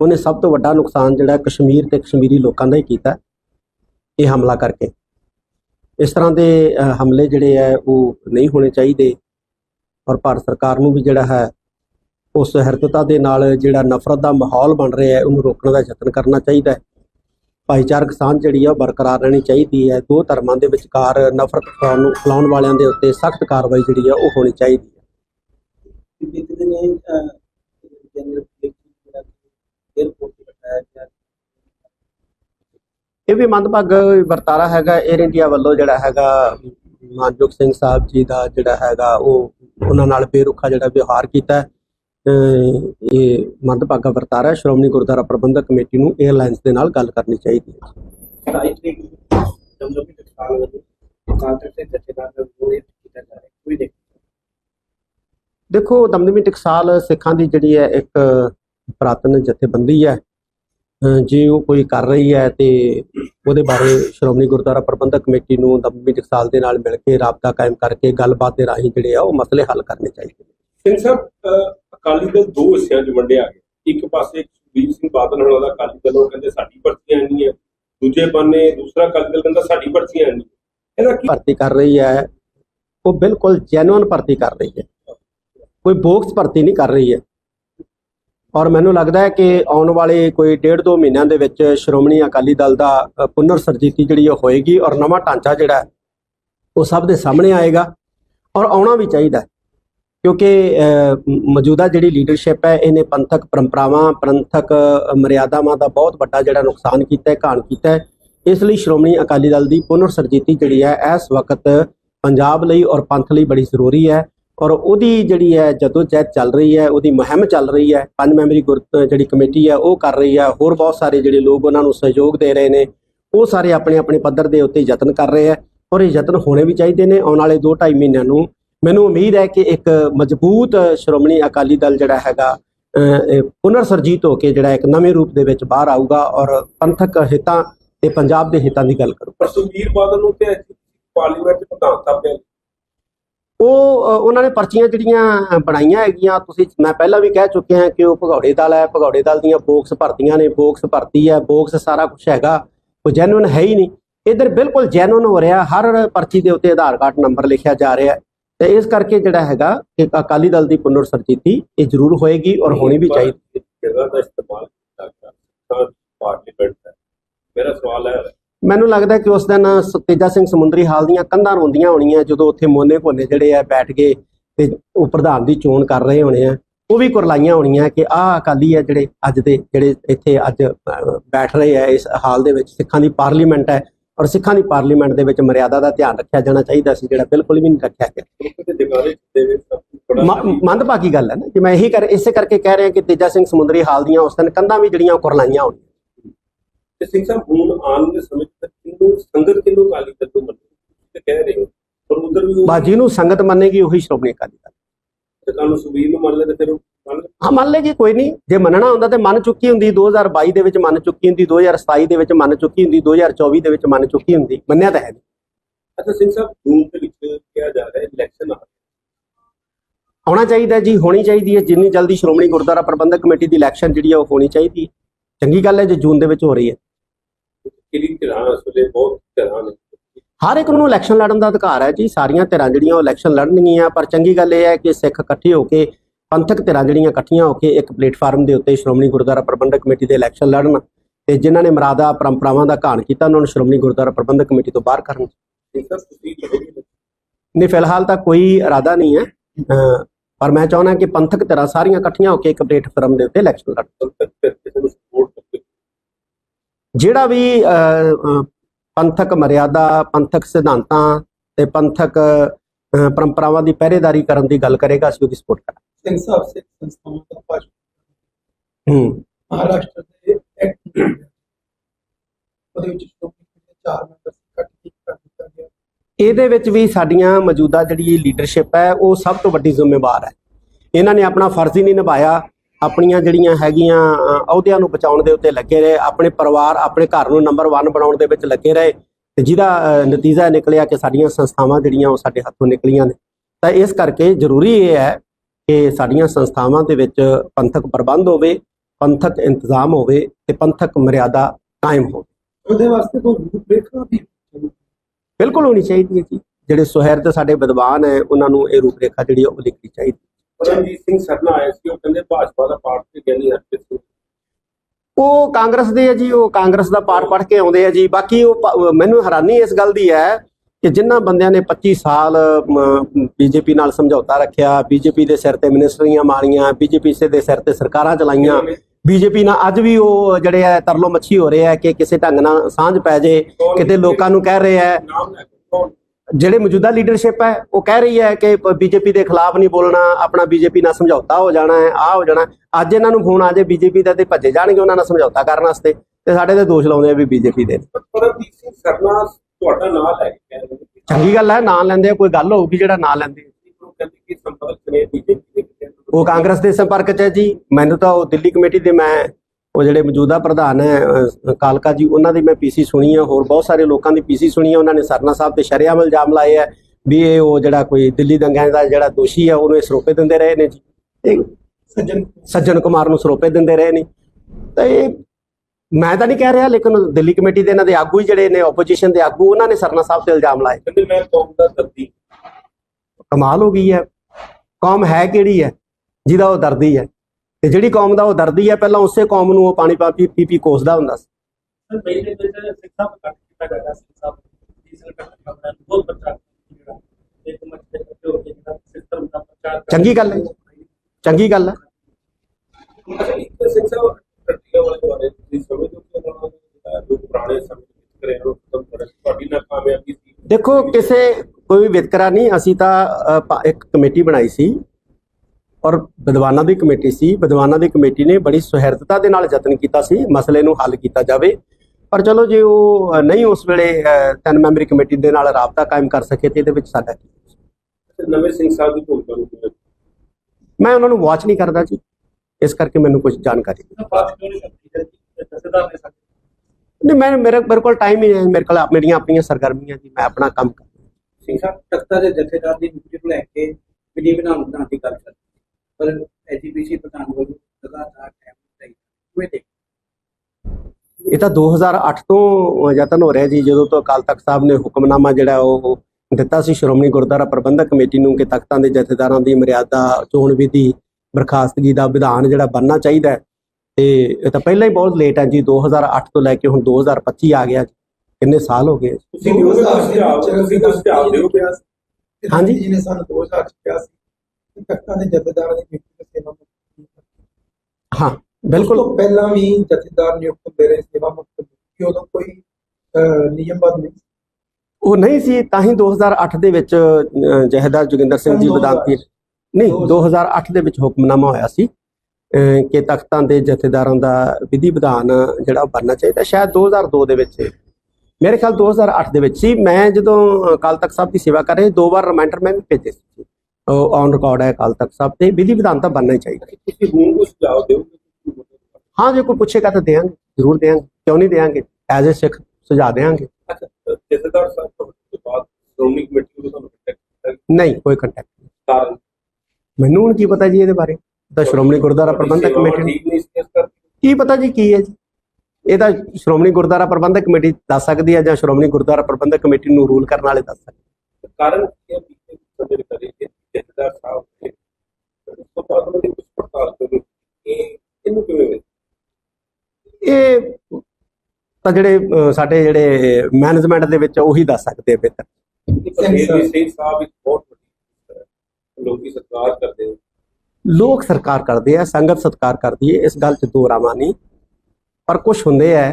ਉਹਨੇ ਸਭ ਤੋਂ ਵੱਡਾ ਨੁਕਸਾਨ ਜਿਹੜਾ ਕਸ਼ਮੀਰ ਤੇ ਕਸ਼ਮੀਰੀ ਲੋਕਾਂ ਦਾ ਹੀ ਕੀਤਾ ਇਹ ਹਮਲਾ ਕਰਕੇ। ਇਸ ਤਰ੍ਹਾਂ ਦੇ ਹਮਲੇ ਜਿਹੜੇ ਆ ਉਹ ਨਹੀਂ ਹੋਣੇ ਚਾਹੀਦੇ ਔਰ ਭਾਰਤ ਸਰਕਾਰ ਨੂੰ ਵੀ ਜਿਹੜਾ ਹੈ, ਉਸ ਹਿਰਦਤਾ ਦੇ ਨਾਲ ਜਿਹੜਾ ਨਫ਼ਰਤ ਦਾ ਮਾਹੌਲ ਬਣ ਰਿਹਾ ਹੈ, ਉਹਨੂੰ ਰੋਕਣ ਦਾ ਯਤਨ ਕਰਨਾ ਚਾਹੀਦਾ ਹੈ। ਭਾਈਚਾਰਕ ਸਾਂਝ ਜਿਹੜੀ ਆ ਉਹ ਬਰਕਰਾਰ ਰਹਿਣੀ ਚਾਹੀਦੀ ਹੈ। ਦੋ ਧਰਮਾਂ ਦੇ ਵਿਚਕਾਰ ਨਫ਼ਰਤ ਫੈਲਾਉਣ ਨੂੰ- ਫੈਲਾਉਣ ਵਾਲਿਆਂ ਦੇ ਉੱਤੇ ਸਖਤ ਕਾਰਵਾਈ ਜਿਹੜੀ ਆ ਉਹ ਹੋਣੀ ਚਾਹੀਦੀ ਹੈ। ਇਹ ਵੀ ਮੰਦਭਾਗ ਵਰਤਾਰਾ ਹੈਗਾ 에ਅਰ ਇੰਡੀਆ ਵੱਲੋਂ ਜਿਹੜਾ ਹੈਗਾ ਮਾਨਜੋਗ ਸਿੰਘ ਸਾਹਿਬ ਜੀ ਦਾ ਜਿਹੜਾ ਹੈਗਾ ਉਹ ਉਹਨਾਂ ਨਾਲ ਬੇਰੁਖਾ ਜਿਹੜਾ ਵਿਵਹਾਰ ਕੀਤਾ ਇਹ ਮੰਦਭਾਗਾ ਵਰਤਾਰਾ ਸ਼੍ਰੋਮਣੀ ਗੁਰਦੁਆਰਾ ਪ੍ਰਬੰਧਕ ਕਮੇਟੀ ਨੂੰ 에ਅਰਲਾਈਨਸ ਦੇ ਨਾਲ ਗੱਲ ਕਰਨੀ ਚਾਹੀਦੀ ਹੈ। ਦੇਖੋ ਦਮਦਮੀ ਟਕਸਾਲ ਸਿੱਖਾਂ ਦੀ ਜਿਹੜੀ ਹੈ ਇੱਕ ਪ੍ਰਾਤਨ ਜਥੇਬੰਦੀ ਹੈ। ਜੇ ਉਹ ਕੋਈ ਕਰ ਰਹੀ ਹੈ ਤੇ ਉਹਦੇ ਬਾਰੇ ਸ਼੍ਰੋਮਣੀ ਗੁਰਦੁਆਰਾ ਪ੍ਰਬੰਧਕ ਕਮੇਟੀ ਨੂੰ ਦਮਦਮੀ ਟਕਸਾਲ ਦੇ ਨਾਲ ਮਿਲ ਕੇ ਰਾਬਤਾ ਕਾਇਮ ਕਰਕੇ ਗੱਲਬਾਤ ਦੇ ਰਾਹੀਂ ਜਿਹੜੇ ਆ ਉਹ ਮਸਲੇ ਹੱਲ ਕਰਨੇ ਚਾਹੀਦੇ ਸਿੰਘ ਸਾਹਿਬ ਅਕਾਲੀ ਦਲ ਦੋ ਹਿੱਸਿਆਂ 'ਚ ਵੰਡਿਆ ਗਿਆ। ਇੱਕ ਪਾਸੇ ਸੁਖਬੀਰ ਸਿੰਘ ਬਾਦਲ ਹੋਣਾ ਦਾ ਅਕਾਲੀ ਦਲ ਉਹ ਕਹਿੰਦੇ ਸਾਡੀ ਭਰਤੀਆਂ ਨਹੀਂ ਹੈ। ਦੂਜੇ ਬੰਨੇ ਦੂਸਰਾ ਅਕਾਲੀ ਦਲ ਕਹਿੰਦਾ ਸਾਡੀ ਭਰਤੀਆਂ ਨਹੀਂ ਇਹਦਾ ਕੀ ਭਰਤੀ ਕਰ ਰਹੀ ਹੈ। ਉਹ ਬਿਲਕੁਲ ਜੈਨੂਇਨ ਭਰਤੀ ਕਰ ਰਹੀ ਹੈ। ਕੋਈ ਬੋਕਸ ਭਰਤੀ ਨਹੀਂ ਕਰ ਰਹੀ ਹੈ। ਔਰ ਮੈਨੂੰ ਲੱਗਦਾ ਹੈ ਕਿ ਆਉਣ ਵਾਲੇ ਕੋਈ ਡੇਢ ਦੋ ਮਹੀਨਿਆਂ ਦੇ ਵਿੱਚ ਸ਼੍ਰੋਮਣੀ ਅਕਾਲੀ ਦਲ ਦਾ ਅ, ਪੁਨਰ ਸਰਜੀਤੀ ਜਿਹੜੀ ਉਹ ਹੋਏਗੀ ਔਰ ਨਵਾਂ ਢਾਂਚਾ ਜਿਹੜਾ ਉਹ ਸਭ ਦੇ ਸਾਹਮਣੇ ਆਏਗਾ ਔਰ ਆਉਣਾ ਵੀ ਚਾਹੀਦਾ ਕਿਉਂਕਿ ਮੌਜੂਦਾ ਜਿਹੜੀ ਲੀਡਰਸ਼ਿਪ ਹੈ ਇਹਨੇ ਪੰਥਕ ਪਰੰਪਰਾਵਾਂ ਪੰਥਕ ਮਰਿਆਦਾਵਾਂ ਦਾ ਬਹੁਤ ਵੱਡਾ ਜਿਹੜਾ ਨੁਕਸਾਨ ਕੀਤਾ ਹੈ ਘਾਣ ਕੀਤਾ ਹੈ। ਇਸ ਲਈ ਸ਼੍ਰੋਮਣੀ ਅਕਾਲੀ ਦਲ ਦੀ ਪੁਨਰ ਸਰਜੀਤੀ ਜਿਹੜੀ ਹੈ ਇਸ ਵਕਤ ਪੰਜਾਬ ਲਈ ਔਰ ਪੰਥ ਲਈ ਬੜੀ ਜ਼ਰੂਰੀ ਹੈ। ਔਰ ਉਹਦੀ ਜਿਹੜੀ ਹੈ ਜਦੋਂ ਜਹਿਦ ਚੱਲ ਰਹੀ ਹੈ ਉਹਦੀ ਮੁਹਿੰਮ ਚੱਲ ਰਹੀ ਹੈ ਪੰਜ ਮੈਂਬਰੀ ਗੁਰ ਜਿਹੜੀ ਕਮੇਟੀ ਹੈ ਉਹ ਕਰ ਰਹੀ ਹੈ ਹੋਰ ਬਹੁਤ ਸਾਰੇ ਜਿਹੜੇ ਲੋਕ ਉਹਨਾਂ ਨੂੰ ਸਹਿਯੋਗ ਦੇ ਰਹੇ ਨੇ ਉਹ ਸਾਰੇ ਆਪਣੇ ਆਪਣੇ ਪੱਧਰ ਦੇ ਉੱਤੇ ਯਤਨ ਕਰ ਰਹੇ ਹੈ ਔਰ ਇਹ ਯਤਨ ਹੋਣੇ ਵੀ ਚਾਹੀਦੇ ਨੇ ਆਉਣ ਵਾਲੇ 2.5 ਮਹੀਨਿਆਂ ਨੂੰ। ਮੈਨੂੰ ਉਮੀਦ ਹੈ ਕਿ ਇੱਕ ਮਜ਼ਬੂਤ ਸ਼੍ਰੋਮਣੀ ਅਕਾਲੀ ਦਲ ਜਿਹੜਾ ਹੈਗਾ ਅਹ, ਪੁਨਰ ਸਰਜੀਤ ਹੋ ਕੇ ਜਿਹੜਾ ਇੱਕ ਨਵੇਂ ਰੂਪ ਦੇ ਵਿੱਚ ਬਾਹਰ ਆਊਗਾ ਔਰ ਪੰਥਕ ਹਿੱਤਾਂ ਤੇ ਪੰਜਾਬ ਦੇ ਹਿੱਤਾਂ ਦੀ ਗੱਲ ਕਰੂ ਪਰ ਸੁਖਬੀਰ ਬਾਦਲ ਨੂੰ ਤੇ ਪਾਰਲੀਮੈਂਟ ਪ੍ਰਧਾਨਤਾ ਪਿਆ ਉਹ ਅ, ਉਹਨਾਂ ਨੇ ਪਰਚੀਆਂ ਜਿਹੜੀਆਂ ਬਣਾਈਆਂ ਹੈਗੀਆਂ ਤੁਸੀਂ ਮੈਂ ਪਹਿਲਾਂ ਵੀ ਕਹਿ ਚੁੱਕਿਆ ਹਾਂ ਕਿ ਉਹ ਭਗੌੜੇ ਦਲ ਹੈ ਭਗੌੜੇ ਦਲ ਦੀਆਂ ਬੋਕਸ ਭਰਤੀਆਂ ਨੇ ਬੋਕਸ ਭਰਤੀ ਹੈ ਬੋਕਸ ਸਾਰਾ ਕੁਝ ਹੈਗਾ ਉਹ ਜੈਨੂਇਨ ਹੈ ਹੀ ਨਹੀਂ। ਇਧਰ ਬਿਲਕੁਲ ਜੈਨੂਇਨ ਹੋ ਰਿਹਾ ਹਰ ਪਰਚੀ ਦੇ ਉੱਤੇ ਆਧਾਰ ਕਾਰਡ ਨੰਬਰ ਲਿਖਿਆ ਜਾ ਰਿਹਾ ਹੈ। ਤੇ ਇਸ ਕਰਕੇ ਜਿਹੜਾ ਹੈਗਾ ਕਿ ਅਕਾਲੀ ਦਲ ਦੀ ਪੁਨਰ ਸਰਜੀਤੀ ਇਹ ਜ਼ਰੂਰ ਹੋਏਗੀ ਔਰ ਹੋਣੀ ਵੀ ਚਾਹੀਦੀ ਜਗ੍ਹਾ ਦਾ ਇਸਤੇਮਾਲ ਕੀਤਾ ਗਿਆ ਤਾਂ ਪਾਰਲੀਮੈਂਟ ਹੈ। ਮੇਰਾ ਸਵਾਲ ਹੈ ਮੈਨੂੰ ਲੱਗਦਾ ਕਿ ਉਸ ਦਿਨ ਤੇਜਾ ਸਿੰਘ ਸਮੁੰਦਰੀ ਹਾਲ ਦੀਆਂ ਕੰਧਾਂ ਰੋਂਦੀਆਂ ਹੋਣੀਆਂ, ਜਦੋਂ ਉੱਥੇ ਮੋਨੇ ਭੋਨੇ ਜਿਹੜੇ ਆ ਬੈਠ ਕੇ ਤੇ ਉਹ ਪ੍ਰਧਾਨ ਦੀ ਚੋਣ ਕਰ ਰਹੇ ਹੋਣੇ ਆ, ਉਹ ਵੀ ਕੁਰਲਾਈਆਂ ਹੋਣੀਆਂ ਕਿ ਆਹ ਅਕਾਲੀ ਆ ਜਿਹੜੇ ਅੱਜ ਦੇ, ਜਿਹੜੇ ਇੱਥੇ ਅੱਜ ਬੈਠ ਰਹੇ ਆ ਇਸ ਹਾਲ ਦੇ ਵਿੱਚ, ਸਿੱਖਾਂ ਦੀ ਪਾਰਲੀਮੈਂਟ ਹੈ ਔਰ ਸਿੱਖਾਂ ਦੀ ਪਾਰਲੀਮੈਂਟ ਦੇ ਵਿੱਚ ਮਰਿਆਦਾ ਦਾ ਧਿਆਨ ਰੱਖਿਆ ਜਾਣਾ ਚਾਹੀਦਾ ਸੀ, ਜਿਹੜਾ ਬਿਲਕੁਲ ਵੀ ਨਹੀਂ ਰੱਖਿਆ ਗਿਆ। ਮੰਦਭਾਗੀ ਗੱਲ ਹੈ ਨਾ, ਕਿ ਮੈਂ ਇਹੀ ਕਰ, ਇਸੇ ਕਰਕੇ ਕਹਿ ਰਿਹਾ ਕਿ ਤੇਜਾ ਸਿੰਘ ਸਮੁੰਦਰੀ ਹਾਲ ਦੀਆਂ ਉਸ ਦਿਨ ਕੰਧਾਂ ਵੀ ਜਿਹੜੀਆਂ ਕੁਰਲਾਈਆਂ ਹੋਣੀਆਂ। ਤੇ ਸਿੰਘ ਸਾਹਿਬ ਹੁਣ ਆਉਣ ਦੇ ਸਮੇਂ ਤੱਕ ਕਿੰਨੂੰ ਸੰਗਤ ਕਿੰਨੂੰ ਦਲ ਨੂੰ ਮੰਨੇ ਤੇ ਕਹਿ ਰਹੇ ਹੋ। ਪਰ ਉਧਰ ਵੀ ਉਹ ਬਾਜੀ ਨੂੰ ਸੰਗਤ ਮੰਨੇਗੀ ਉਹੀ ਸ਼੍ਰੋਮਣੀ ਅਕਾਲੀ ਦਲ। ਤੇ ਕੱਲ੍ਹ ਨੂੰ ਸੁਖਬੀਰ ਨੂੰ ਮੰਨ ਲੈ ਤੇ ਫਿਰ ਉਹ ਮੰਨ ਲੈ। ਹਾਂ ਲੇਗੀ ਕੋਈ ਨਹੀਂ। ਜੇ ਮੰਨਣਾ ਹੁੰਦਾ ਤੇ ਮੰਨ ਚੁੱਕੀ ਹੁੰਦੀ। 2022 ਦੇ ਵਿੱਚ ਮੰਨ ਚੁੱਕੀ ਹੁੰਦੀ 2027 ਦੇ ਵਿੱਚ ਮੰਨ ਚੁੱਕੀ ਹੁੰਦੀ 2024 ਦੇ ਵਿੱਚ ਮੰਨ ਚੁੱਕੀ ਹੁੰਦੀ। ਮੰਨਿਆ ਤਾਂ ਹੈ ਅੱਛਾ ਸਿੰਘ ਸਾਹਿਬ ਜੂਨ ਦੇ ਵਿੱਚ ਕਿਹਾ ਜਾ ਰਿਹਾ ਹੈ ਇਲੈਕਸ਼ਨ ਆ ਆਉਣਾ ਚਾਹੀਦਾ ਜੀ ਹੋਣੀ ਚਾਹੀਦੀ ਹੈ। ਜਿੰਨੀ ਜਲਦੀ ਸ਼੍ਰੋਮਣੀ ਗੁਰਦੁਆਰਾ ਪ੍ਰਬੰਧਕ ਕਮੇਟੀ ਦੀ ਇਲੈਕਸ਼ਨ ਜਿਹੜੀ ਹੈ ਉਹ ਹੋਣੀ ਚਾਹੀਦੀ ਹੈ। ਚੰਗੀ ਗੱਲ ਹੈ ਜੇ ਜੂਨ ਦੇ ਵਿੱਚ ਹੋ ਰਹੀ ਹੈ। ਕਿਹੜੀ ਧਿਰਾਂ ਇਸ ਵੇਲੇ? ਬਹੁਤ ਧਿਰਾਂ ਨੇ। ਹਰ ਇੱਕ ਨੂੰ ਇਲੈਕਸ਼ਨ ਲੜਨ ਦਾ ਅਧਿਕਾਰ ਹੈ ਜੀ। ਸਾਰੀਆਂ ਧਿਰਾਂ ਜਿਹੜੀਆਂ ਉਹ ਇਲੈਕਸ਼ਨ ਲੜਨਗੀਆਂ। ਪਰ ਚੰਗੀ ਗੱਲ ਇਹ ਹੈ ਕਿ ਸਿੱਖ ਇਕੱਠੇ ਹੋ ਕੇ ਪੰਥਕ ਧਿਰਾਂ ਜਿਹੜੀਆਂ ਇਕੱਠੀਆਂ ਹੋ ਕੇ ਇੱਕ ਪਲੇਟਫਾਰਮ ਦੇ ਉੱਤੇ ਸ਼੍ਰੋਮਣੀ ਗੁਰਦੁਆਰਾ ਪ੍ਰਬੰਧਕ ਕਮੇਟੀ ਦੇ ਇਲੈਕਸ਼ਨ ਲੜਨ ਤੇ ਜਿਨ੍ਹਾਂ ਨੇ ਮਰਾਦਾ ਪਰੰਪਰਾਵਾਂ ਦਾ ਘਾਣ ਕੀਤਾ ਉਹਨਾਂ ਨੂੰ ਸ਼੍ਰੋਮਣੀ ਗੁਰਦੁਆਰਾ ਪ੍ਰਬੰਧਕ ਕਮੇਟੀ ਤੋਂ ਬਾਹਰ ਕਰਨ। ਨਹੀਂ ਫਿਲਹਾਲ ਤਾਂ ਕੋਈ ਇਰਾਦਾ ਨਹੀਂ ਹੈ। ਪਰ ਮੈਂ ਚਾਹੁੰਦਾ ਕਿ ਪੰਥਕ ਧਿਰਾਂ ਸਾਰੀਆਂ ਇਕੱਠੀਆਂ ਹੋ ਕੇ ਇੱਕ ਪਲੇਟਫਾਰਮ ਦੇ ਉੱਤੇ ਇਲੈਕਸ਼ਨ ਲੜਨ ਤਦ ਤੱਕ ਫਿਰ ਕਿਸੇ ਨੂੰ ਸਪੋਰਟ ਕਰਦੇ ਜਿਹੜਾ ਵੀ ਪੰਥਕ ਮਰਿਆਦਾ ਪੰਥਕ ਸਿਧਾਂਤਾਂ ਤੇ ਪੰਥਕ ਪਰੰਪਰਾਵਾਂ ਦੀ ਪਹਿਰੇਦਾਰੀ ਕਰਨ ਦੀ ਗੱਲ ਕਰੇਗਾ ਅਸੀਂ ਉਹਦੀ ਸਪੋਰਟ ਕਰਾਂਗੇ। ਸਿੰਘ ਸਾਹਿਬ ਸਿੱਖ ਸੰਸਥਾਵਾਂ ਦਾ ਭਾਸ਼ਣ ਹੂੰ। ਮਹਾਰਾਸ਼ਟਰ ਦੇ ਐਕਟ ਉਹਦੇ ਵਿੱਚ ਸ਼੍ਰੋਮਣੀ ਕਮੇਟੀ ਦੇ ਚਾਰ ਮੈਂਬਰ ਕੱਟ ਕੇ ਕਰ ਦਿੱਤਾ ਗਿਆ। ਇਹਦੇ ਵਿੱਚ ਵੀ ਸਾਡੀਆਂ ਮੌਜੂਦਾ ਜਿਹੜੀ ਲੀਡਰਸ਼ਿਪ ਹੈ ਉਹ ਸਭ ਤੋਂ ਵੱਡੀ ਜ਼ਿੰਮੇਵਾਰ ਹੈ। ਇਹਨਾਂ ਨੇ ਆਪਣਾ ਫਰਜ਼ ਹੀ ਨਹੀਂ ਨਿਭਾਇਆ ਆਪਣੀਆਂ ਜਿਹੜੀਆਂ ਹੈਗੀਆਂ ਅਹ, ਅਹੁਦਿਆਂ ਨੂੰ ਬਚਾਉਣ ਦੇ ਉੱਤੇ ਲੱਗੇ ਰਹੇ ਆਪਣੇ ਪਰਿਵਾਰ ਆਪਣੇ ਘਰ ਨੂੰ ਨੰਬਰ 1 ਬਣਾਉਣ ਦੇ ਵਿੱਚ ਲੱਗੇ ਰਹੇ ਤੇ ਜਿਹਦਾ ਨਤੀਜਾ ਨਿਕਲਿਆ ਕਿ ਸਾਡੀਆਂ ਸੰਸਥਾਵਾਂ ਜਿਹੜੀਆਂ ਉਹ ਸਾਡੇ ਹੱਥੋਂ ਨਿਕਲੀਆਂ ਨੇ। ਤਾਂ ਇਸ ਕਰਕੇ ਜ਼ਰੂਰੀ ਇਹ ਹੈ ਕਿ ਸਾਡੀਆਂ ਸੰਸਥਾਵਾਂ ਦੇ ਵਿੱਚ ਪੰਥਕ ਪ੍ਰਬੰਧ ਹੋਵੇ ਪੰਥਕ ਇੰਤਜ਼ਾਮ ਹੋਵੇ ਤੇ ਪੰਥਕ ਮਰਿਆਦਾ ਕਾਇਮ ਹੋਵੇ। ਉਹਦੇ ਵਾਸਤੇ ਕੋਈ ਰੂਪਰੇਖਾ ਵੀ ਬਿਲਕੁਲ ਹੋਣੀ ਚਾਹੀਦੀ ਹੈ ਜੀ। ਜਿਹੜੇ ਸੁਹਿਰਦ ਸਾਡੇ ਵਿਦਵਾਨ ਹੈ ਉਹਨਾਂ ਨੂੰ ਇਹ ਰੂਪਰੇਖਾ ਜਿਹੜੀ ਉਹ ਲਿਖਣੀ ਰਣਜੀਤ ਸਿੰਘ ਸਰਨਾ ਆਏ ਸੀ ਉਹ ਕਹਿੰਦੇ ਭਾਜਪਾ ਦਾ ਪਾਰਟੀ ਗਿਆਨੀ ਹਰਪ੍ਰੀਤ ਸਿੰਘ ਉਹ ਕਾਂਗਰਸ ਦੇ ਆ ਜੀ ਉਹ ਕਾਂਗਰਸ ਦਾ ਪਾਠ ਪੜ੍ਹ ਕੇ ਆਉਂਦੇ ਆ ਜੀ। ਬਾਕੀ ਉਹ ਮੈਨੂੰ ਹੈਰਾਨੀ ਇਸ ਗੱਲ ਦੀ ਹੈ ਕਿ ਜਿਨ੍ਹਾਂ ਬੰਦਿਆਂ ਨੇ 25 ਸਾਲ ਬੀਜੇਪੀ ਨਾਲ ਸਮਝੌਤਾ ਰੱਖਿਆ ਬੀਜੇਪੀ ਦੇ ਸਿਰ ਤੇ ਮਿਨਿਸਟਰੀਆਂ ਮਾਰੀਆਂ ਬੀਜੇਪੀ ਦੇ ਸਿਰ ਤੇ ਸਰਕਾਰਾਂ ਚਲਾਈਆਂ। ਬੀਜੇਪੀ ਨਾਲ ਅੱਜ ਵੀ ਉਹ ਜਿਹੜੇ ਹੈ ਤਰਲੋ ਮੱਛੀ ਹੋ ਰਹੇ ਆ ਕਿ ਕਿਸੇ ਢੰਗ ਨਾਲ ਸਾਂਝ ਪੈ ਜੇ ਕਿਤੇ ਲੋਕਾਂ ਨੂੰ ਕਹਿ ਰਹੇ ਆ। ਜਿਹੜੇ ਮੌਜੂਦਾ ਲੀਡਰਸ਼ਿਪ ਹੈ ਉਹ ਕਹਿ ਰਹੀ ਹੈ ਕਿ ਬੀਜੇਪੀ ਦੇ ਖਿਲਾਫ ਨਹੀਂ ਬੋਲਣਾ ਆਪਣਾ ਬੀਜੇਪੀ ਨਾਲ ਸਮਝੌਤਾ ਹੋ ਜਾਣਾ ਹੈ ਆ ਹੋ ਜਾਣਾ। ਅੱਜ ਇਹਨਾਂ ਨੂੰ ਫੋਨ ਆ ਜੇ ਬੀਜੇਪੀ ਦਾ ਤੇ ਭੱਜੇ ਜਾਣਗੇ ਉਹਨਾਂ ਨਾਲ ਸਮਝੌਤਾ ਕਰਨ ਵਾਸਤੇ ਤੇ ਸਾਡੇ ਤੇ ਦੋਸ਼ ਲਾਉਂਦੇ ਆ ਵੀ ਬੀਜੇਪੀ ਦੇ ਸਿੰਘ ਸਰਨਾ ਤੁਹਾਡਾ ਲੈ ਕੇ ਚੰਗੀ ਗੱਲ ਹੈ ਨਾਂ ਲੈਂਦੇ ਆ ਕੋਈ ਗੱਲ ਹੋਊਗੀ ਜਿਹੜਾ ਨਾਂ ਲੈਂਦੇ ਉਹ ਕਾਂਗਰਸ ਦੇ ਸੰਪਰਕ 'ਚ ਹੈ ਜੀ। ਮੈਨੂੰ ਤਾਂ ਉਹ ਦਿੱਲੀ ਕਮੇਟੀ ਦੇ ਮੈਂ ਉਹ ਜਿਹੜੇ ਮੌਜੂਦਾ ਪ੍ਰਧਾਨ ਹੈ ਕਾਲਕਾ ਜੀ ਉਹਨਾਂ ਦੀ ਮੈਂ ਪੀਸੀ ਸੁਣੀ ਹੈ ਹੋਰ ਬਹੁਤ ਸਾਰੇ ਲੋਕਾਂ ਦੀ ਪੀਸੀ ਸੁਣੀ ਹੈ ਉਹਨਾਂ ਨੇ ਸਰਨਾ ਸਾਹਿਬ ਤੇ ਸ਼ਰੇਆਮ ਇਲਜ਼ਾਮ ਲਾਏ ਹੈ ਵੀ ਇਹ ਉਹ ਜਿਹੜਾ ਕੋਈ ਦਿੱਲੀ ਦੰਗਿਆਂ ਦਾ ਜਿਹੜਾ ਦੋਸ਼ੀ ਹੈ ਉਹਨੂੰ ਇਹ ਸਰੋਪੇ ਦਿੰਦੇ ਰਹੇ ਨੇ ਜੀ। ਸੱਜਣ ਸੱਜਣ ਕੁਮਾਰ ਨੂੰ ਸਰੋਪੇ ਦਿੰਦੇ ਰਹੇ ਨੇ। ਤਾਂ ਇਹ ਮੈਂ ਤਾਂ ਨਹੀਂ ਕਹਿ ਰਿਹਾ ਲੇਕਿਨ ਦਿੱਲੀ ਕਮੇਟੀ ਦੇ ਇਹਨਾਂ ਦੇ ਆਗੂ ਹੀ ਜਿਹੜੇ ਨੇ ਆਪੋਜੀਸ਼ਨ ਦੇ ਆਗੂ ਉਹਨਾਂ ਨੇ ਸਰਨਾ ਸਾਹਿਬ ਤੇ ਇਲਜ਼ਾਮ ਲਾਏ। ਕਹਿੰਦੇ ਮੈਂ ਕੌਮ ਦਾ ਦਰਦੀ। ਕਮਾਲ ਹੋ ਗਈ ਹੈ। ਕੌਮ ਹੈ ਕਿਹੜੀ ਹੈ? ਜਿਹਦਾ ਉਹ ਦਰਦੀ ਹੈ। ਤੇ ਜਿਹੜੀ ਕੌਮ ਦਾ ਉਹ ਦਰਦੀ ਹੈ ਪਹਿਲਾਂ ਉਸੇ ਕੌਮ ਨੂੰ ਉਹ ਪਾਣੀ ਪਾ ਪੀ ਕੋਸਦਾ ਹੁੰਦਾ ਸੀ। ਸਰ ਪਹਿਲੇ ਦਿਨ ਤੇ ਸਿੱਖ ਸਾਹਿਬ ਕੱਟ ਕੀਤਾ ਗਿਆ ਸੀ ਸਾਹਿਬ ਡੀਜ਼ਲ ਕੱਟ ਕਰਨਾ ਬਹੁਤ ਪ੍ਰਚਾਰ ਜਿਹੜਾ ਇੱਕ ਮੱਚ ਦੇ ਕੱਟੇ ਹੋ ਕੇ ਜਿਹੜਾ ਸਿੱਖ ਧਰਮ ਦਾ ਪ੍ਰਚਾਰ ਕਰ- ਚੰਗੀ ਗੱਲ ਹੈ। ਚੰਗੀ ਗੱਲ ਹੈ। ਇੱਕ ਸਿੰਘ ਸਾਹਿਬ ਟੱਟੀਆਂ ਵਾਲੇ ਬਾਰੇ ਤੁਸੀਂ ਸਮਝਦੇ ਹੋ ਕਿ ਉਹਨਾਂ ਨੇ ਜਿਹੜਾ ਜੋ ਪੁਰਾਣੇ ਸਮੇਂ ਵਿੱਚ ਕਰਿਆ ਉਹ ਖਤਮ ਕਰਨ 'ਚ ਤੁਹਾਡੀ ਨਾਕਾਮਯਾਬੀ ਸੀ? ਦੇਖੋ ਕਿਸੇ ਕੋਈ ਵਿਤਕਰਾ ਨਹੀਂ ਅਸੀਂ ਤਾਂ ਇੱਕ ਕਮੇਟੀ ਬਣਾਈ ਸੀ। ਔਰ ਵਿਦਵਾਨਾਂ ਦੀ ਕਮੇਟੀ ਸੀ। ਵਿਦਵਾਨਾਂ ਦੀ ਕਮੇਟੀ ਨੇ ਬੜੀ ਸੁਹਿਰਦਤਾ ਦੇ ਨਾਲ ਯਤਨ ਕੀਤਾ ਸੀ ਮਸਲੇ ਨੂੰ ਹੱਲ ਕੀਤਾ ਜਾਵੇ। ਪਰ ਚਲੋ ਜੇ ਉਹ ਨਹੀਂ ਉਸ ਵੇਲੇ ਤਿੰਨ ਮੈਂਬਰੀ ਕਮੇਟੀ ਦੇ ਨਾਲ ਰਾਬਤਾ ਕਾਇਮ ਕਰ ਸਕੇ ਤੇ ਇਹਦੇ ਵਿੱਚ ਸਾਡਾ ਕੀ ਨਵੇਂ ਸਿੰਘ ਸਾਹਿਬ ਦੀ ਭੂਮਿਕਾ ਨੂੰ ਮੈਂ ਉਹਨਾਂ ਨੂੰ ਵਾਚ ਨਹੀਂ ਕਰਦਾ ਜੀ। ਇਸ ਕਰਕੇ ਮੈਨੂੰ ਕੁਝ ਜਾਣਕਾਰੀ ਨਹੀਂ। ਮੈਂ ਮੇਰੇ ਮੇਰੇ ਕੋਲ ਟਾਈਮ ਹੀ ਨਹੀਂ ਮੇਰੇ ਕੋਲ ਮੇਰੀਆਂ ਆਪਣੀਆਂ ਸਰਗਰਮੀਆਂ ਜੀ। ਮੈਂ ਆਪਣਾ ਕੰਮ ਕਰ ਸਿੰਘ ਸਾਹਿਬ ਤਖਤਾ ਦੇ ਜਥੇਦਾਰ ਦੀ ਨਿਯੁਕਤੀ ਨੂੰ ਲੈ ਕੇ ਵਿਧੀ ਵਿਧਾਨ ਬਣਾਉਣ ਦੀ ਗੱਲ ਕਰਦੇ ਪਰ ਐਜੀਪੀਸੀ ਪ੍ਰਧਾਨ ਵੱਲੋਂ ਲਗਾਤਾਰ ਟਾਈਮ ਲਈ ਕਿਵੇਂ ਦੇ ਇਹ ਤਾਂ 2008 ਤੋਂ ਯਤਨ ਹੋ ਰਿਹਾ ਜੀ ਜਦੋਂ ਤੋਂ ਅਕਾਲ ਤਖਤ ਸਾਹਿਬ ਨੇ ਹੁਕਮਨਾਮਾ ਜਿਹੜਾ ਉਹ ਦਿੱਤਾ ਸੀ ਸ਼੍ਰੋਮਣੀ ਗੁਰਦੁਆਰਾ ਪ੍ਰਬੰਧਕ ਕਮੇਟੀ ਨੂੰ ਕਿ ਤਖਤਾਂ ਦੇ ਜਥੇਦਾਰਾਂ ਦੀ ਮਰਿਆਦਾ ਚੋਣ ਵਿਧੀ ਬਰਖਾਸਤਗੀ ਦਾ ਵਿਧਾਨ ਜਿਹੜਾ ਬਣਨਾ ਚਾਹੀਦਾ ਹੈ ਤੇ ਇਹ ਤਾਂ ਪਹਿਲਾਂ ਹੀ ਬਹੁਤ ਲੇਟ ਹੈ ਜੀ 2008 ਤੋਂ ਲੈ ਕੇ ਹੁਣ 2025 ਆ ਗਿਆ ਜੀ। ਕਿੰਨੇ ਸਾਲ ਹੋ ਗਏ ਤੁਸੀਂ ਦਿਓ ਕੋਈ ਸੁਝਾਅ ਤੁਸੀਂ ਕੋਈ ਸੁਝਾਅ ਦਿਓ ਕਿ ਹਾਂਜੀ। ਜੀ ਨੇ ਸਾਨੂੰ 2000 ਚ ਕਿਹਾ ਸੀ ਕਿ ਤਖਤਾਂ ਦੇ ਜਥੇਦਾਰਾਂ ਦੀ ਨਿਯੁਕਤੀ ਤੇ ਸੇਵਾ ਮੁਕਤ ਹਾਂ ਬਿਲਕੁਲ। ਪਹਿਲਾਂ ਵੀ ਜਥੇਦਾਰ ਨਿਯੁਕਤ ਹੁੰਦੇ ਰਹੇ ਸੇਵਾ ਮੁਕਤ ਕਿ ਉਦੋਂ ਕੋਈ ਨਿਯਮਬੱਧ ਨਹੀਂ। ਉਹ ਨਹੀਂ ਸੀ ਤਾਂ ਹੀ 2008 ਦੇ ਵਿੱਚ ਅਹ, ਜਥੇਦਾਰ ਜੋਗਿੰਦਰ ਸਿੰਘ ਜੀ 2008 ਵਿਦਾਂਤੀ ਨਹੀਂ 2008 ਦੇ ਵਿੱਚ ਹੁਕਮਨਾਮਾ ਹੋਇਆ ਸੀ ਕਿ ਤਖਤਾਂ ਦੇ ਜਥੇਦਾਰਾਂ ਦਾ ਵਿਧੀ ਵਿਧਾਨ ਜਿਹੜਾ ਬਣਨਾ ਚਾਹੀਦਾ। ਸ਼ਾਇਦ 2002 ਦੇ ਵਿੱਚ। ਮੇਰੇ ਖਿਆਲ 2008 ਦੇ ਵਿੱਚ ਸੀ। ਮੈਂ ਜਦੋਂ ਅਕਾਲ ਤਖਤ ਸਾਹਿਬ ਦੀ ਸੇਵਾ ਕਰ ਰਿਹਾ ਦੋ ਵਾਰ ਰਿਮਾਈਂਡਰ ਮੈਂ ਵੀ ਭੇਜੇ ਸੀ। ਔਨ ਰਿਕਾਰਡ ਹੈ ਅਕਾਲ ਤਖਤ ਸਾਹਿਬ ਤੇ ਵਿਧੀ ਵਿਧਾਨ ਤਾਂ ਬਣਨਾ ਹੀ ਚਾਹੀਦਾ। ਤੁਸੀਂ ਹੁਣ ਕੋਈ ਸੁਝਾਅ ਦਿਓ ਹਾਂ ਜੇ ਕੋਈ ਪੁੱਛੇਗਾ ਤਾਂ ਦੇਵਾਂਗੇ ਜ਼ਰੂਰ ਦੇਵਾਂਗੇ ਕਿਉਂ ਨਹੀਂ ਦੇਵਾਂਗੇ ਐਜ਼ ਅ ਸਿੱਖ ਸੁਝਾ ਦੇਵਾਂਗੇ ਅੱਛਾ ਜਥੇਦਾਰ ਸਾਹਿਬ ਤੋਂ ਬਾਅਦ ਸ਼੍ਰੋਮਣੀ ਕਮੇਟੀ ਨੂੰ ਤੁਹਾਨੂੰ ਕੰਟੈਕਟ ਕੀਤਾ ਨਹੀਂ ਕੋਈ ਕੰਟੈਕਟ ਮੈਨੂੰ ਹੁਣ ਕੀ ਪਤਾ ਜੀ ਇਹਦੇ ਬਾਰੇ? ਤਾਂ ਸ਼੍ਰੋਮਣੀ ਗੁਰਦੁਆਰਾ ਪ੍ਰਬੰਧਕ ਕਮੇਟੀ। ਕੀ ਪਤਾ ਜੀ ਕੀ ਹੈ ਜੀ? ਇਹ ਤਾਂ ਸ਼੍ਰੋਮਣੀ ਗੁਰਦੁਆਰਾ ਪ੍ਰਬੰਧਕ ਕਮੇਟੀ ਦੱਸ ਸਕਦੀ ਹੈ ਜਾਂ ਸ਼੍ਰੋਮਣੀ ਗੁਰਦੁਆਰਾ ਪ੍ਰਬੰਧਕ ਕਮੇਟੀ ਨੂੰ ਰੂਲ ਕਰਨ ਵਾਲੇ ਦੱਸ ਸਕਦੇ ਕਾਰਨ ਕੀ ਹੈ? ਜਥੇਦਾਰ ਸਾਹਿਬ ਉਸ ਤੋਂ ਬਾਅਦ ਉਹਨਾਂ ਦੀ ਕੁਝ ਪੜਤਾਲ ਇਹ ਇਹਨੂੰ ਕਿਵੇਂ ਵੇਖਦੇ? ਇਹ ਤਾਂ ਜਿਹੜੇ ਸਾਡੇ ਜਿਹੜੇ ਮੈਨੇਜਮੈਂਟ ਦੇ ਵਿੱਚ ਉਹੀ ਦੱਸ ਸਕਦੇ ਆ ਬਿਹਤਰ ਇੱਕ ਫੇਰ ਵੀ ਸਿੰਘ ਸਾਹਿਬ ਇੱਕ ਬਹੁਤ ਵੱਡੀ ਹੈ। ਲੋਕੀ ਕਰਦੇ ਸਰਕਾਰ ਕਰਦੇ ਆ ਸੰਗਤ ਸਤਕਾਰ ਕਰਦੀ ਹੈ ਇਸ ਗੱਲ 'ਚ ਦੋ ਰਾਵਾਂ ਨਹੀਂ। ਪਰ ਕੁਝ ਹੁੰਦੇ ਆ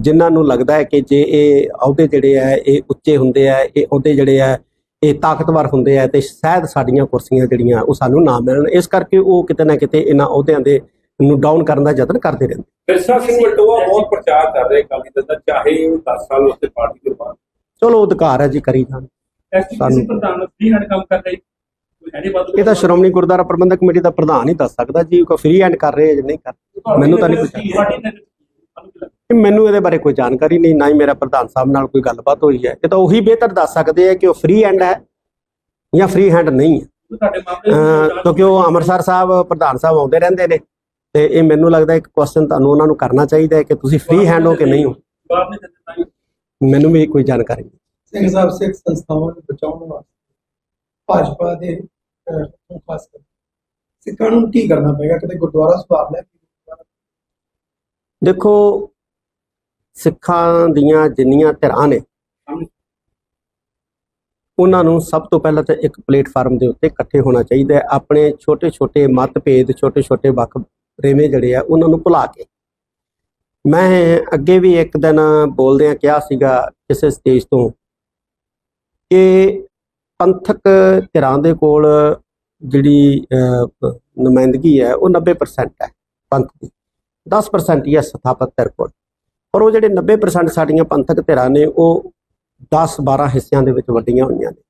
ਜਿਨ੍ਹਾਂ ਨੂੰ ਲੱਗਦਾ ਹੈ ਕਿ ਜੇ ਇਹ ਅਹੁਦੇ ਜਿਹੜੇ ਆ ਇਹ ਉੱਚੇ ਹੁੰਦੇ ਆ ਇਹ ਅਹੁਦੇ ਜਿਹੜੇ ਆ ਇਹ ਤਾਕਤਵਰ ਹੁੰਦੇ ਆ ਤੇ ਸ਼ਾਇਦ ਸਾਡੀਆਂ ਕੁਰਸੀਆਂ ਜਿਹੜੀਆਂ ਉਹ ਸਾਨੂੰ ਨਾ ਮਿਲਣ। ਇਸ ਕਰਕੇ ਉਹ ਕਿਤੇ ਨਾ ਕਿਤੇ ਇਹਨਾਂ ਅਹੁਦਿਆਂ ਦੇ ਨੂੰ ਡਾਊਨ ਕਰਨ ਦਾ ਯਤਨ ਕਰਦੇ ਰਹਿੰਦੇ। ਫਿਰਸਾ ਸਿੰਘ ਵਲਟੋਆ ਬਹੁਤ ਪ੍ਰਚਾਰ ਕਰ ਰਹੇ ਅਕਾਲੀ ਦਲ ਦਾ ਚਾਹੇ ਉਹ 10 ਸਾਲ ਉਸਦੇ ਪਾਰਟੀ ਦੇ ਬਾਅਦ। ਚਲੋ ਅਧਿਕਾਰ ਹੈ ਜੀ ਕਰੀ ਜਾਣ। ਸਾਨੂੰ- ਪ੍ਰਧਾਨ ਫ੍ਰੀ ਹੈਂਡ ਕੰਮ ਕਰ ਰਹੀ। ਇਹ ਤਾਂ ਸ਼੍ਰੋਮਣੀ ਗੁਰਦੁਆਰਾ ਪ੍ਰਬੰਧਕ ਕਮੇਟੀ ਦਾ ਪ੍ਰਧਾਨ ਹੀ ਦੱਸ ਸਕਦਾ ਜੀ ਕੋਈ ਫ੍ਰੀ ਹੈਂਡ ਕਰ ਰਹੇ ਜਾਂ ਨਹੀਂ ਕਰ। ਮੈਨੂੰ ਤਾਂ ਨਹੀਂ ਪਤਾ। ਮੈਨੂੰ ਇਹਦੇ ਬਾਰੇ ਕੋਈ ਜਾਣਕਾਰੀ ਨਹੀਂ ਨਾ ਹੀ ਮੇਰਾ ਪ੍ਰਧਾਨ ਸਾਹਿਬ ਨਾਲ ਕੋਈ ਗੱਲਬਾਤ ਹੋਈ ਹੈ। ਇਹ ਤਾਂ ਉਹੀ ਬਿਹਤਰ ਦੱਸ ਸਕਦੇ ਆ ਕਿ ਉਹ ਫ੍ਰੀ ਹੈਂਡ ਹੈ ਜਾਂ ਫ੍ਰੀ ਹੈਂਡ ਨਹੀਂ ਹੈ। ਤੁਹਾਡੇ ਮਾਮਲੇ ਅਹ ਕਿਉਂਕਿ ਉਹ ਅੰਮ੍ਰਿਤਸਰ ਸਾਹਿਬ ਪ੍ਰਧਾਨ ਸਾਹਿਬ ਆਉਂਦੇ ਰਹਿੰਦੇ ਨੇ ਤੇ ਇਹ ਮੈਨੂੰ ਲੱਗਦਾ ਇੱਕ ਕੁਐਸਚਨ ਤੁਹਾਨੂੰ ਉਹਨਾਂ ਨੂੰ ਕਰਨਾ ਚਾਹੀਦਾ ਹੈ ਕਿ ਤੁਸੀਂ ਫ੍ਰੀ ਹੈਂਡ ਹੋ ਕਿ ਨਹੀਂ ਹੋ। ਮੈਨੂੰ ਵੀ ਕੋਈ ਜਾਣਕਾਰੀ ਨਹੀਂ। ਸਿੰਘ ਸਾਹਿਬ ਸਿੱਖ ਸੰਸਥਾਵਾਂ ਨੂੰ ਬਚਾਉਣ ਵਾਸਤੇ ਭਾਜਪਾ ਦੇ ਤੋਂ ਖਾਸ ਕਰ ਸਿੱਖਾਂ ਨੂੰ ਕੀ ਕਰਨਾ ਪਏਗਾ? ਕਿਤੇ ਗੁਰਦੁਆਰਾ ਸੁਧਾਰ ਲੈ ਦੇਖੋ ਸਿੱਖਾਂ ਦੀਆਂ ਜਿੰਨੀਆਂ ਧਿਰਾਂ ਨੇ, ਉਹਨਾਂ ਨੂੰ ਸਭ ਤੋਂ ਪਹਿਲਾਂ ਤਾਂ ਇੱਕ ਪਲੇਟਫਾਰਮ ਦੇ ਉੱਤੇ ਇਕੱਠੇ ਹੋਣਾ ਚਾਹੀਦਾ ਹੈ। ਆਪਣੇ ਛੋਟੇ-ਛੋਟੇ ਮਤਭੇਦ, ਛੋਟੇ-ਛੋਟੇ ਵੱਖ ਰੇਵੇਂ ਜਿਹੜੇ ਆ, ਉਹਨਾਂ ਨੂੰ ਭੁਲਾ ਕੇ। ਮੈਂ ਅੱਗੇ ਵੀ ਇੱਕ ਦਿਨ ਬੋਲਦਿਆਂ ਕਿਹਾ ਸੀਗਾ ਕਿਸੇ ਸਟੇਜ ਤੋਂ, ਕਿ ਪੰਥਕ ਧਿਰਾਂ ਦੇ ਕੋਲ ਜਿਹੜੀ ਨੁਮਾਇੰਦਗੀ ਹੈ, ਉਹ 90% ਹੈ ਪੰਥ ਦੀ। 10% ਹੀ ਹੈ ਸਥਾਪਤ ਧਿਰ ਕੋਲ। ਪਰ ਉਹ ਜਿਹੜੇ 90% ਸਾਡੀਆਂ ਪੰਥਕ ਧਿਰਾਂ ਨੇ, ਉਹ 10-12 ਹਿੱਸਿਆਂ ਦੇ ਵਿੱਚ ਵੰਡੀਆਂ ਹੋਈਆਂ ਨੇ।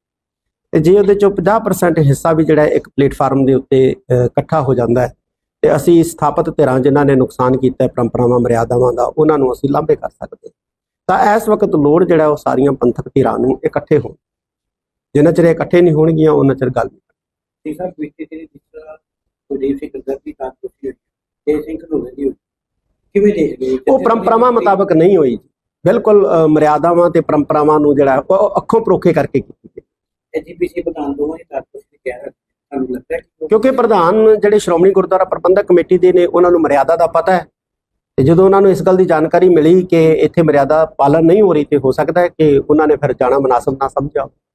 ਤੇ ਜੇ ਉਹਦੇ ਚੋਂ 50% ਹਿੱਸਾ ਵੀ ਜਿਹੜਾ ਇੱਕ ਪਲੇਟਫਾਰਮ ਦੇ ਉੱਤੇ ਇਕੱਠਾ ਹੋ ਜਾਂਦਾ ਹੈ, ਤੇ ਅਸੀਂ ਸਥਾਪਤ ਧਿਰਾਂ ਜਿਨ੍ਹਾਂ ਨੇ ਨੁਕਸਾਨ ਕੀਤਾ ਹੈ, ਪਰੰਪਰਾਵਾਂ, ਮਰਿਆਦਾਵਾਂ ਦਾ, ਉਹਨਾਂ ਨੂੰ ਅਸੀਂ ਲਾਂਭੇ ਕਰ ਸਕਦੇ ਤਾਂ ਇਸ ਵਕਤ ਲੋੜ ਜਿਹੜਾ ਉਹ ਸਾਰੀਆਂ ਪੰਥਕ ਧਿਰਾਂ ਨੂੰ ਇਕੱਠੇ ਹੋਣ। ਜਿੰਨਾ ਚਿਰ ਇਕੱਠੇ ਨਹੀਂ ਹੋਣਗੀਆਂ, ਉਹਨਾਂ ਚਿਰ ਗੱਲ ਨਹੀਂ ਸਿੰਘ ਸਾਹਿਬ ਬੀਤੇ ਜਿਹੜੇ ਜਿਸ ਤਰ੍ਹਾਂ ਕੁਲਦੀਪ ਸਿੰਘ ਗਰਗ ਦੀ ਕਾਰਤੂਸੀ ਸਿੰਘ ਨੂੰ ਦੀ ਹੋਈ ਕਿਵੇਂ ਦੇਖ ਗਏ ਉਹ ਪਰੰਪਰਾਵਾਂ ਮੁਤਾਬਕ ਨਹੀਂ ਹੋਈ। ਬਿਲਕੁਲ ਮਰਿਆਦਾਵਾਂ ਤੇ ਪਰੰਪਰਾਵਾਂ ਨੂੰ ਜਿਹੜਾ ਅੱਖੋਂ ਪਰੋਖੇ ਕਰਕੇ ਕੀਤੀ ਗਈ। ਐਜੀਪੀਸੀ ਪ੍ਰਧਾਨ ਦੋਵਾਂ ਦੀ ਕਾਰਤੂਸੀ ਕਹਿ ਕਿਉਂਕਿ ਪ੍ਰਧਾਨ ਜਿਹੜੇ ਸ਼੍ਰੋਮਣੀ ਗੁਰਦੁਆਰਾ ਪ੍ਰਬੰਧਕ ਕਮੇਟੀ ਦੇ ਨੇ ਉਹਨਾਂ ਨੂੰ ਮਰਿਆਦਾ ਦਾ ਪਤਾ ਹੈ। ਤੇ ਜਦੋਂ ਉਹਨਾਂ ਨੂੰ ਇਸ ਗੱਲ ਦੀ ਜਾਣਕਾਰੀ ਮਿਲੀ ਕਿ ਇੱਥੇ ਮਰਿਆਦਾ ਪਾਲਣ ਨਹੀਂ ਹੋ ਰਹੀ ਤੇ ਹੋ ਸਕਦਾ ਹੈ ਕਿ ਉਹਨਾਂ ਨੇ ਫਿਰ ਜਾਣਾ ਮਨਾਸਬ ਨਾ ਸਮਝਿਆ